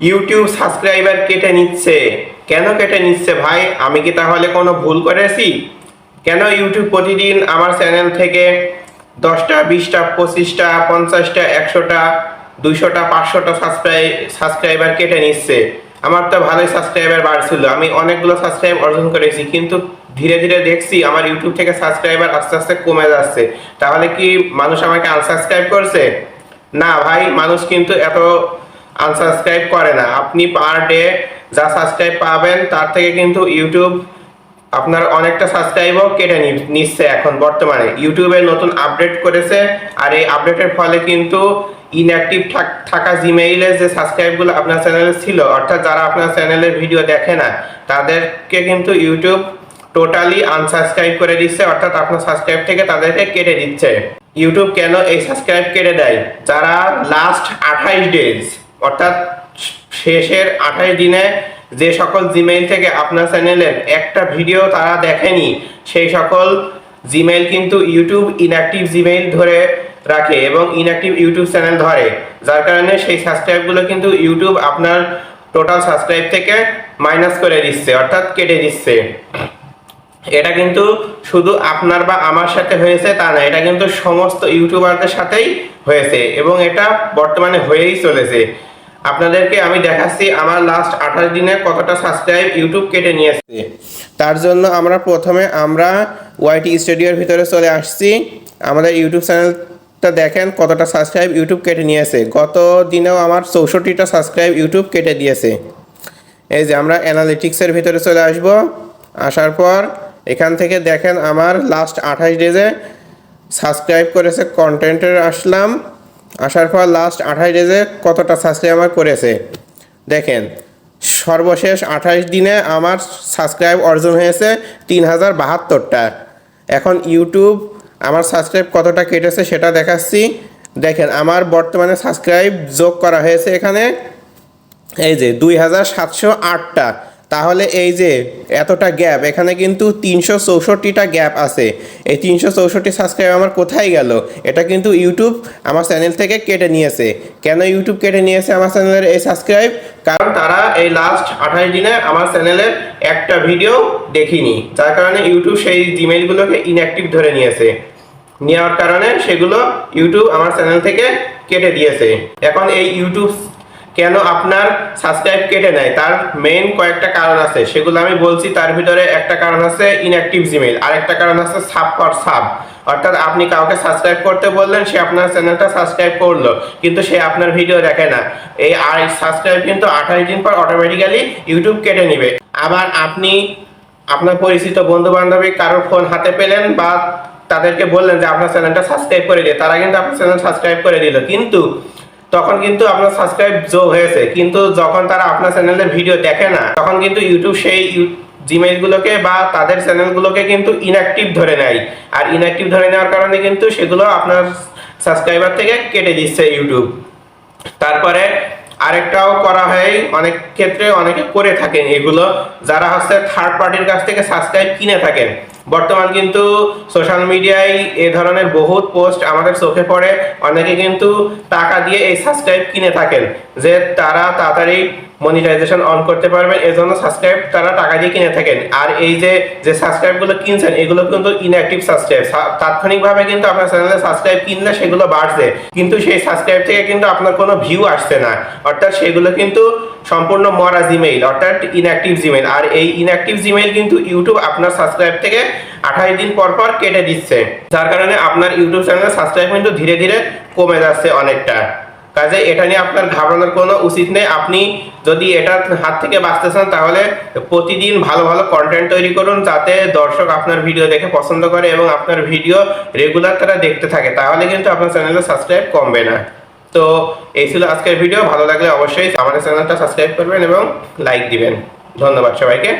YouTube subscriber কেটে নিচ্ছে। কেন কেটে নিচ্ছে ভাই? আমি কি তাহলে কোনো ভুল করেছি? কেন ইউটিউব প্রতিদিন আমার চ্যানেল থেকে দশটা, বিশটা, পঁচিশটা, পঞ্চাশটা, একশোটা, দুইশোটা, পাঁচশোটা সাবস্ক্রাইব সাবস্ক্রাইবার কেটে নিচ্ছে? আমার তো ভালোই সাবস্ক্রাইবার বাড়ছিল। আমি অনেকগুলো সাবস্ক্রাইব অর্জন করেছি, কিন্তু ধীরে ধীরে দেখছি আমার ইউটিউব থেকে সাবস্ক্রাইবার আস্তে আস্তে কমে যাচ্ছে। তাহলে কি মানুষ আমাকে আনসাবস্ক্রাইব করছে? না ভাই, মানুষ কিন্তু এত আনসাবস্ক্রাইব করে না। আপনি পার ডে যা সাবস্ক্রাইব পাবেন, তার থেকে কিন্তু ইউটিউব আপনার অনেকটা সাবস্ক্রাইবও কেটে নিচ্ছে এখন বর্তমানে। ইউটিউবে নতুন আপডেট করেছে, আর এই আপডেটের ফলে কিন্তু ইনঅ্যাক্টিভ থাকা জিমেইলে যে সাবস্ক্রাইবগুলো আপনার চ্যানেলে ছিল, অর্থাৎ যারা আপনার চ্যানেলের ভিডিও দেখে না, তাদেরকে কিন্তু ইউটিউব টোটালি আনসাবস্ক্রাইব করে দিচ্ছে, অর্থাৎ আপনার সাবস্ক্রাইব থেকে তাদেরকে কেটে দিচ্ছে। ইউটিউব কেন এই সাবস্ক্রাইব কেটে দেয়? যারা লাস্ট আঠাইশ ডেজ অর্থাৎ শেষের আঠাশ দিনে যে সকল জিমেইল থেকে আপনার চ্যানেলের একটা ভিডিও তারা দেখেনি, সেই সকল জিমেইল কিন্তু ইউটিউব ইনঅ্যাক্টিভ জিমেইল ধরে রাখে এবং ইনঅ্যাক্টিভ ইউটিউব চ্যানেল ধরে। যার কারণে সেই সাবস্ক্রাইবগুলো কিন্তু ইউটিউব আপনার টোটাল সাবস্ক্রাইব থেকে মাইনাস করে দিচ্ছে, অর্থাৎ কেটে দিচ্ছে। এটা কিন্তু শুধু আপনার বা আমার সাথে হয়েছে তা না, এটা কিন্তু সমস্ত ইউটিউবারদের সাথেই হয়েছে এবং এটা বর্তমানে হয়েই চলেছে। আপনাদেরকে আমি দেখাচ্ছি আমার লাস্ট আঠাশ দিনে কতটা সাবস্ক্রাইব ইউটিউব কেটে নিয়েছে। তার জন্য আমরা প্রথমে আমরা ওয়াইটি স্টুডিওর ভিতরে চলে আসছি। আমাদের ইউটিউব চ্যানেলটা দেখেন কতটা সাবস্ক্রাইব ইউটিউব কেটে নিয়েছে। গত দিনেও আমার চৌষট্টিটা সাবস্ক্রাইব ইউটিউব কেটে দিয়েছে। এই যে আমরা অ্যানালিটিক্সের ভিতরে চলে আসব। আসার পর এখান থেকে দেখেন আমার লাস্ট আঠাশ ডেজে সাবস্ক্রাইব করেছে কন্টেন্টের আসলাম। আসার পর লাস্ট আঠাশ ডেজে কতটা সাবস্ক্রাইব আমার করেছে? দেখেন, সর্বশেষ আঠাশ দিনে আমার সাবস্ক্রাইব অর্জন হয়েছে তিন হাজার বাহাত্তরটা। এখন ইউটিউব আমার সাবস্ক্রাইব কতটা কেটেছে সেটা দেখাচ্ছি। দেখেন, আমার বর্তমানে সাবস্ক্রাইব যোগ করা হয়েছে এখানে, এই যে দুই হাজার সাতশো আটটা। তাহলে এই যে এতটা গ্যাপ, এখানে কিন্তু তিনশো চৌষট্টিটা গ্যাপ আছে। এই তিনশো চৌষট্টি সাবস্ক্রাইব আমার কোথায় গেল? এটা কিন্তু ইউটিউব আমার চ্যানেল থেকে কেটে নিয়েছে। কেন ইউটিউব কেটে নিয়েছে আমার চ্যানেলের এই সাবস্ক্রাইব কারণ তারা এই লাস্ট আঠাশ দিনে আমার চ্যানেলের একটা ভিডিও দেখিনি। যার কারণে ইউটিউব সেই জিমেইলগুলোকে ইনঅ্যাক্টিভ ধরে নিয়েছে। নেওয়ার কারণে সেগুলো ইউটিউব আমার চ্যানেল থেকে কেটে দিয়েছে। এখন এই ইউটিউব কেন আপনার সাবস্ক্রাইব কেটে নেয় তার মেইন কয়েকটা কারণ আছে। সেগুলো আমি বলছি, তার ভিতরে একটা কারণ আছে ইনঅ্যাক্টিভ জিমেইল আর একটা কারণ আছে সাব ফর সাব অর্থাৎ আপনি কাউকে সাবস্ক্রাইব করতে বললেন, সে আপনার চ্যানেলটা সাবস্ক্রাইব করল, কিন্তু সে আপনার ভিডিও দেখে না। এই আর সাবস্ক্রাইব কিন্তু আঠাশ দিন পর অটোমেটিক্যালি ইউটিউব কেটে নিবে। আবার আপনি আপনার পরিচিত বন্ধু বান্ধবী কারোর ফোন হাতে পেলেন বা তাদেরকে বললেন যে, আপনার চ্যানেলটা সাবস্ক্রাইব করে দিয়ে তারা কিন্তু আপনার চ্যানেল সাবস্ক্রাইব করে দিল। কিন্তু তখন কিন্তু আপনার সাবস্ক্রাইব যোগ হয়েছে। কিন্তু যখন তারা আপনার চ্যানেলের ভিডিও দেখে না, তখন কিন্তু ইউটিউব সেই জিমেইলগুলোকে বা তাদের চ্যানেলগুলোকে কিন্তু ইনঅ্যাক্টিভ ধরে নেয়। আর ইনঅ্যাক্টিভ ধরে নেওয়ার কারণে কিন্তু সেগুলো আপনার সাবস্ক্রাইবার থেকে কেটে দিচ্ছে ইউটিউব তারপরে আরেকটাও করা হয়, অনেক ক্ষেত্রে অনেকে করে থাকেন এগুলো। যারা হচ্ছে থার্ড পার্টির কাছ থেকে সাবস্ক্রাইব কিনে থাকেন বর্তমান কিন্তু সোশ্যাল মিডিয়ায় এ ধরনের বহুত পোস্ট আমাদের চোখে পড়ে। অনেকে কিন্তু টাকা দিয়ে এই সাবস্ক্রাইব কিনে থাকেন, যে তারা তাড়াতাড়ি মনিটাইজেশন অন করতে পারবেন, এজন্য সাবস্ক্রাইব তারা টাকা দিয়ে কিনে থাকেন। আর এই যে যে সাবস্ক্রাইবগুলো কিনছেন, এগুলো কিন্তু ইনঅ্যাক্টিভ সাবস্ক্রাইব তাৎক্ষণিকভাবে কিন্তু আপনার চ্যানেলে সাবস্ক্রাইব কিনলে সেগুলো বাড়ছে, কিন্তু সেই সাবস্ক্রাইব থেকে কিন্তু আপনার কোনো ভিউ আসছে না। অর্থাৎ সেগুলো কিন্তু সম্পূর্ণ মরা জিমেইল অর্থাৎ ইনঅ্যাক্টিভ জিমেইল আর এই ইনঅ্যাক্টিভ জিমেইল কিন্তু ইউটিউব আপনার সাবস্ক্রাইব থেকে আঠাশ দিন পর পর কেটে দিচ্ছে। যার কারণে আপনার ইউটিউব চ্যানেলের সাবস্ক্রাইব কিন্তু ধীরে ধীরে কমে যাচ্ছে অনেকটা। কাজে এটা নিয়ে আপনার ঘাবড়ানোর কোনো উচিত নেই। আপনি যদি এটার হাত থেকে বাঁচতে চান, তাহলে প্রতিদিন ভালো ভালো কন্টেন্ট তৈরি করুন যাতে দর্শক আপনার ভিডিও দেখে পছন্দ করে এবং আপনার ভিডিও রেগুলার তারা দেখতে থাকে। তাহলে কিন্তু আপনার চ্যানেলে সাবস্ক্রাইব কমবে না। তো এই ছিল আজকের ভিডিও ভালো লাগলে অবশ্যই আমাদের চ্যানেলটা সাবস্ক্রাইব করবেন এবং লাইক দিবেন। ধন্যবাদ সবাইকে।